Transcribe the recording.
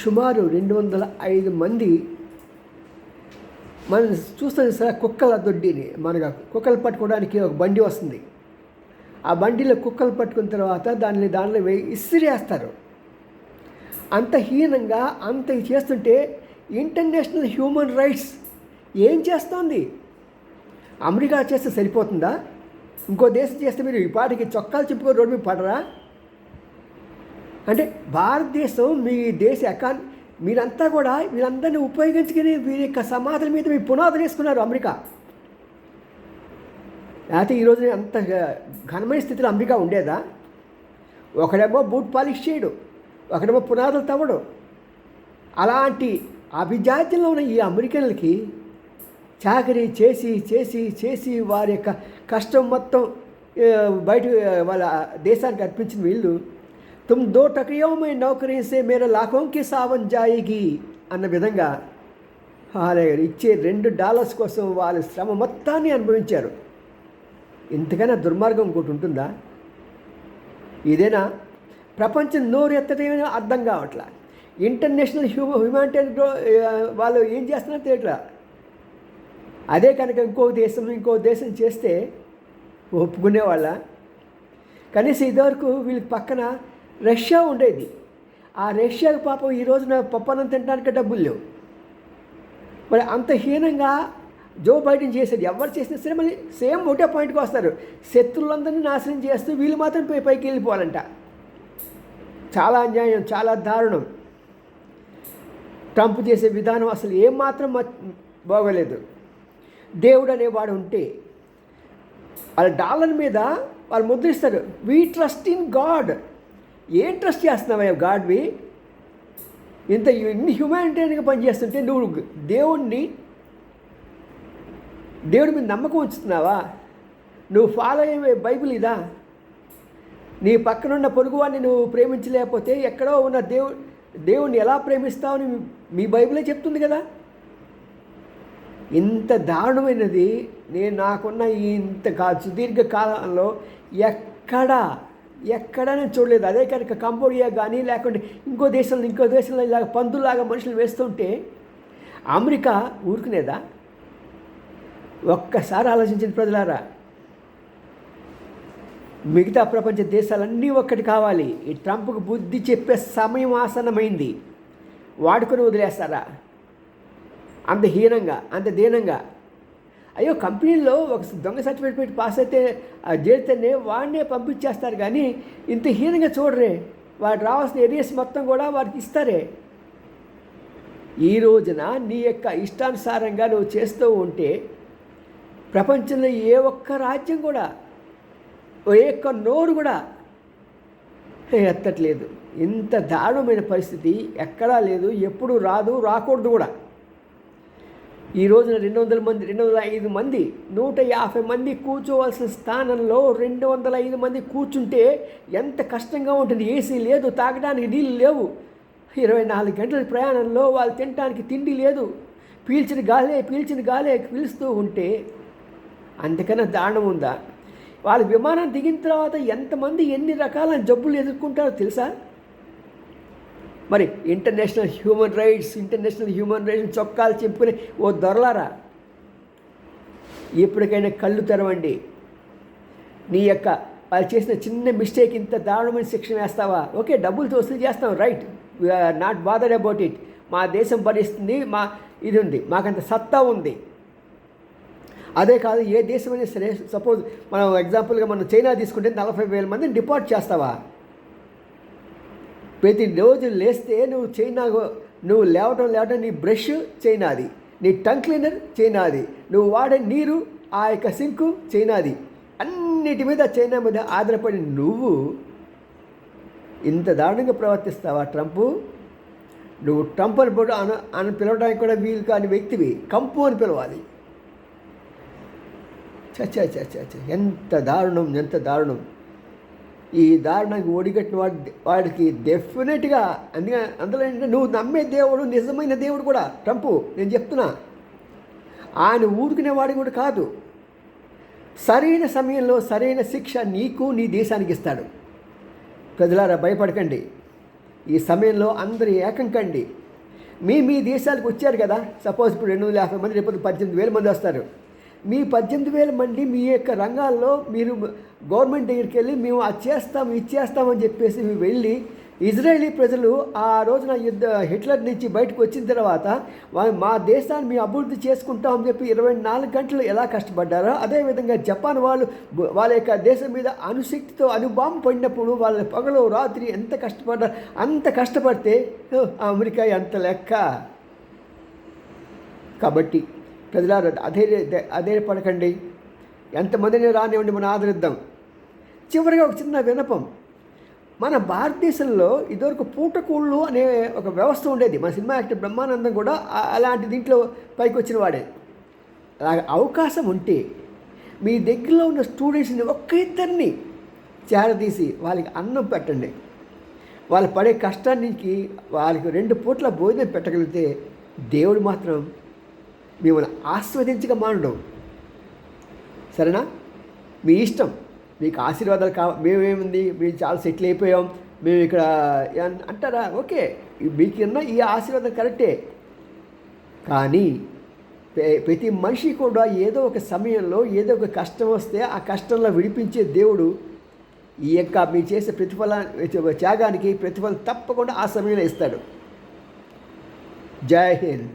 సుమారు రెండు వందల ఐదు మంది మనం చూస్తుంది సార్ కుక్కల దొడ్డిని మనకు కుక్కలు పట్టుకోవడానికి ఒక బండి వస్తుంది. ఆ బండిలో కుక్కలు పట్టుకున్న తర్వాత దాన్ని దానిలో వేయి ఇసిరేస్తారు. అంత హీనంగా అంత ఇది చేస్తుంటే ఇంటర్నేషనల్ హ్యూమన్ రైట్స్ ఏం చేస్తోంది? అమెరికా చేస్తే సరిపోతుందా? ఇంకో దేశం చేస్తే మీరు ఈ పాటికి చొక్కాలు చెప్పుకొని రోడ్డు మీద పడరా? అంటే భారతదేశం మీ దేశ ఎకాన్ మీరంతా కూడా వీరందరినీ ఉపయోగించుకుని వీరి యొక్క సమాధుల మీద మీ పునాదులు వేసుకున్నారు అమెరికా. అయితే ఈరోజు అంత ఘనమైన స్థితిలో అమెరికా ఉండేదా? ఒకడేమో బూట్ పాలిష్ చేయడు ఒకడేమో పునాదులు తవ్వడు. అలాంటి అభిజాత్యంలో ఉన్న ఈ అమెరికన్లకి చాకరీ చేసి చేసి చేసి వారి యొక్క కష్టం మొత్తం బయట వాళ్ళ దేశానికి అర్పించిన వీళ్ళు తుమ్ దో టకయో మై నౌకరీ సే మేర లాఖోంకి సావన్ జాయిగి అన్న విధంగా వాళ్ళ ఇచ్చే రెండు డాలర్స్ కోసం వాళ్ళ శ్రమ మొత్తాన్ని అనుభవించారు. ఇంతకైనా దుర్మార్గం ఇంకోటి ఉంటుందా? ఇదేనా? ప్రపంచం నోరెత్తటమే అర్థం కావట్లా. ఇంటర్నేషనల్ హ్యూమ హ్యూమానిటైన్ వాళ్ళు ఏం చేస్తున్నారో తెలియట్లా. అదే కనుక ఇంకో దేశం ఇంకో దేశం చేస్తే ఒప్పుకునేవాళ్ళ? కనీసం ఇదివరకు వీళ్ళకి పక్కన రష్యా ఉండేది. ఆ రష్యాకు పాపం ఈ రోజున పప్పనం తినడానికి డబ్బులు లేవు. మరి అంత హీనంగా జో బైడెన్ చేసేది ఎవరు చేసినా సరే మళ్ళీ సేమ్ ఒకటే పాయింట్కి వస్తారు. శత్రువులందరినీ నాశనం చేస్తూ వీళ్ళు మాత్రం పై పైకి వెళ్ళిపోవాలంట. చాలా అన్యాయం చాలా దారుణం. ట్రంప్ చేసే విధానం అసలు ఏమాత్రం బాగోలేదు. దేవుడు అనేవాడు ఉంటే వాళ్ళ డాలర్ మీద వాళ్ళు ముద్రిస్తారు. వీ ట్రస్ట్ ఇన్ గాడ్ ఏం ట్రస్ట్ చేస్తున్నావయ్యా గాడ్వి? ఇంత ఇన్ని హ్యుమానిటేరియన్గా పనిచేస్తుంటే నువ్వు దేవుణ్ణి దేవుడి మీద నమ్మకం ఉంచుతున్నావా? నువ్వు ఫాలో అయ్యే బైబిల్ ఇదా? నీ పక్కనున్న పొరుగువాడిని నువ్వు ప్రేమించలేకపోతే ఎక్కడో ఉన్న దేవు దేవుణ్ణి ఎలా ప్రేమిస్తావని మీ బైబిలే చెప్తుంది కదా? ఇంత దారుణమైనది నేను నాకున్న ఈ ఇంత కా సుదీర్ఘ కాలంలో ఎక్కడా ఎక్కడా నేను చూడలేదు. అదే కనుక కంబోడియా కానీ లేకుంటే ఇంకో దేశంలో ఇంకో దేశంలో ఇలాగ పందులాగా మనుషులు వేస్తుంటే అమెరికా ఊరుకునేదా? ఒక్కసారి ఆలోచించిన ప్రజలారా. మిగతా ప్రపంచ దేశాలన్నీ ఒక్కటి కావాలి. ఈ ట్రంప్కు బుద్ధి చెప్పే సమయం ఆసన్నమైంది. వాడుకొని వదిలేస్తారా? అంత హీనంగా అంత దీనంగా. అయ్యో కంపెనీలో ఒక దొంగ సర్టిఫికేట్ పెట్టి పాస్ అయితే ఆ చేరితేనే వాడినే పంపించేస్తారు కానీ ఇంత హీనంగా చూడరే. వాడు రావాల్సిన ఏరియాస్ మొత్తం కూడా వారికి ఇస్తారే. ఈ రోజున నీ యొక్క ఇష్టానుసారంగా నువ్వు చేస్తూ ఉంటే ప్రపంచంలో ఏ ఒక్క రాజ్యం కూడా ఏ ఒక్క నోరు కూడా ఎత్తట్లేదు. ఇంత దారుణమైన పరిస్థితి ఎక్కడా లేదు ఎప్పుడు రాదు రాకూడదు కూడా. ఈ రోజున రెండు వందల మంది రెండు వందల ఐదు మంది నూట యాభై మంది కూర్చోవలసిన స్థానంలో రెండు వందల ఐదు మంది కూర్చుంటే ఎంత కష్టంగా ఉంటుంది. ఏసీ లేదు తాగడానికి నీళ్ళు లేవు. ఇరవై నాలుగు గంటల ప్రయాణంలో వాళ్ళు తినడానికి తిండి లేదు. పీల్చిన గాలే పీల్చిన గాలే పీలుస్తూ ఉంటే అంతకన్నా దారుణం ఉందా? వాళ్ళు విమానం దిగిన తర్వాత ఎంతమంది ఎన్ని రకాల జబ్బులు ఎదుర్కొంటారో తెలుసా? మరి international human rights international human rights చొక్కాలు చెప్పుకుని ఓ దొరలారా? ఎప్పటికైనా కళ్ళు తెరవండి. నీ యొక్క వాళ్ళు చేసిన చిన్న మిస్టేక్ ఇంత దారుణమైన శిక్షణ వేస్తావా? ఓకే డబ్బులు వసూలు చేస్తాం right we are not bother about it మా దేశం భరిస్తుంది మా ఇది ఉంది మాకంత సత్తా ఉంది. అదే కాదు ఏ దేశమైనా సరే సపోజ్ మనం ఎగ్జాంపుల్గా మనం చైనా తీసుకుంటే నలభై వేల మందిని డిపార్ట్ చేస్తావా? ప్రతిరోజు లేస్తే నువ్వు చైనా నువ్వు లేవటం లేవటం నీ బ్రష్ చైనాది నీ టంగ్ క్లీనర్ చైనాది నువ్వు వాడే నీరు ఆ యొక్క సింకు చైనాది అన్నిటి మీద చైనా మీద ఆధారపడి నువ్వు ఇంత దారుణంగా ప్రవర్తిస్తావా ట్రంపు? నువ్వు ట్రంప్ అని పిలవ- అన అని పిలవడానికి కూడా వీలు కాని వ్యక్తివి. కంపు అని పిలవాలి. చచ్చా చచ్చా చ ఎంత దారుణం ఎంత దారుణం. ఈ దారుణానికి ఓడిగట్టిన వాడి వాడికి డెఫినెట్గా అందుకే అందులో ఏంటంటే నువ్వు నమ్మే దేవుడు నిజమైన దేవుడు కూడా ట్రంపు నేను చెప్తున్నా. ఆయన ఊరుకునేవాడు కూడా కాదు. సరైన సమయంలో సరైన శిక్ష నీకు నీ దేశానికి ఇస్తాడు. ప్రజలారా భయపడకండి. ఈ సమయంలో అందరూ ఏకం కండి మీ మీ దేశాలకు వచ్చారు కదా? సపోజ్ ఇప్పుడు రెండు వందల యాభై మంది రేపు పద్దెనిమిది వేల మంది వస్తారు. మీ పద్దెనిమిది వేల మంది మీ యొక్క రంగాల్లో మీరు గవర్నమెంట్ దగ్గరికి వెళ్ళి మేము అది చేస్తాం ఇది చేస్తామని చెప్పేసి మేము వెళ్ళి ఇజ్రాయేలీ ప్రజలు ఆ రోజున యుద్ధ హిట్లర్ నుంచి బయటకు వచ్చిన తర్వాత మా దేశాన్ని మేము అభివృద్ధి చేసుకుంటామని చెప్పి ఇరవై నాలుగు గంటలు ఎలా కష్టపడ్డారో అదేవిధంగా జపాన్ వాళ్ళు వాళ్ళ యొక్క దేశం మీద అనుశక్తితో అనుబాంబు పడినప్పుడు వాళ్ళ పగలు రాత్రి ఎంత కష్టపడ్డారు అంత కష్టపడితే అమెరికా ఎంత లెక్క? కాబట్టి ప్రజలారా అధైర్య అధైర్యపడకండి ఎంతమందిని రానివ్వండి మనం ఆదరిద్దాం. చివరిగా ఒక చిన్న వినపం మన భారతదేశంలో ఇదివరకు పూటకూళ్ళు అనే ఒక వ్యవస్థ ఉండేది. మన సినిమా యాక్టర్ బ్రహ్మానందం కూడా అలాంటి దీంట్లో పైకి వచ్చిన వాడే. అలాగే అవకాశం ఉంటే మీ దగ్గరలో ఉన్న స్టూడెంట్స్ని ఒక్క ఇద్దరిని చేరదీసి వాళ్ళకి అన్నం పెట్టండి. వాళ్ళు పడే కష్టానికి వాళ్ళకి రెండు పూట్ల భోజనం పెట్టగలిగితే దేవుడు మాత్రం మిమ్మల్ని ఆస్వాదించక మానడం సరేనా? మీ ఇష్టం. మీకు ఆశీర్వాదాలు కావ మేమేముంది? మేము చాలా సెటిల్ అయిపోయాం. మేము ఇక్కడ అంటారా? ఓకే. మీకున్న ఈ ఆశీర్వాదం కరెక్టే. కానీ ప్రతి మనిషి కూడా ఏదో ఒక సమయంలో ఏదో ఒక కష్టం వస్తే ఆ కష్టంలో విడిపించే దేవుడు ఈ యొక్క మీరు చేసే ప్రతిఫల త్యాగానికి ప్రతిఫలం తప్పకుండా ఆ సమయంలో ఇస్తాడు. జై హింద్.